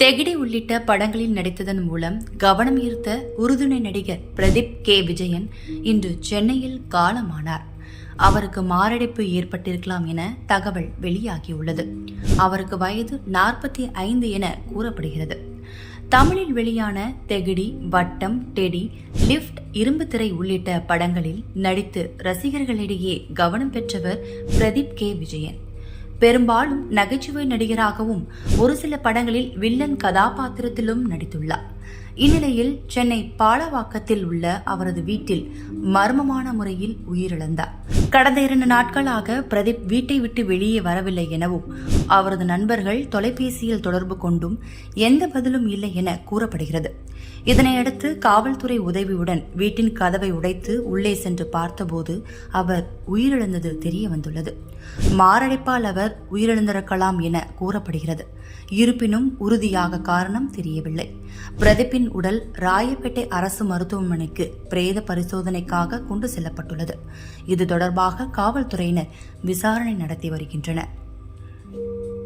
தெகிடி உள்ளிட்ட படங்களில் நடித்ததன் மூலம் கவனம் ஈர்த்த உறுதுணை நடிகர் பிரதீப் கே. விஜயன் இன்று சென்னையில் காலமானார். அவருக்கு மாரடைப்பு ஏற்பட்டிருக்கலாம் என தகவல் வெளியாகியுள்ளது. அவருக்கு வயது நாற்பத்தி ஐந்து என கூறப்படுகிறது. தமிழில் வெளியான தெகிடி வட்டம் டெடி லிஃப்ட் இரும்பு திரை உள்ளிட்ட படங்களில் நடித்து ரசிகர்களிடையே கவனம் பெற்றவர் பிரதீப் கே. விஜயன். பெரும்பாலும் நகைச்சுவை நடிகராகவும் ஒரு சில படங்களில் வில்லன் கதாபாத்திரத்திலும் நடித்துள்ளார். இந்நிலையில் சென்னை பாலவாக்கத்தில் உள்ள அவரது வீட்டில் மர்மமான முறையில் உயிரிழந்தார். கடந்த இரண்டு நாட்களாக பிரதீப் வீட்டை விட்டு வெளியே வரவில்லை எனவும் அவரது நண்பர்கள் தொலைபேசியில் தொடர்பு கொண்டும் எந்த பதிலும் இல்லை என கூறப்படுகிறது. இதனையடுத்து காவல்துறை உதவியுடன் வீட்டின் கதவை உடைத்து உள்ளே சென்று பார்த்தபோது அவர் உயிரிழந்தது தெரிய வந்துள்ளது. மாரடைப்பால் அவர் உயிரிழந்திருக்கலாம் என கூறப்படுகிறது. இருப்பினும் உறுதியாக காரணம் தெரியவில்லை. பிரதீப்பின் உடல் ராயப்பேட்டை அரசு மருத்துவமனைக்கு பிரேத பரிசோதனைக்காக கொண்டு செல்லப்பட்டுள்ளது. இது தொடர்பாக காவல்துறையினர் விசாரணை நடத்தி வருகின்றனர்.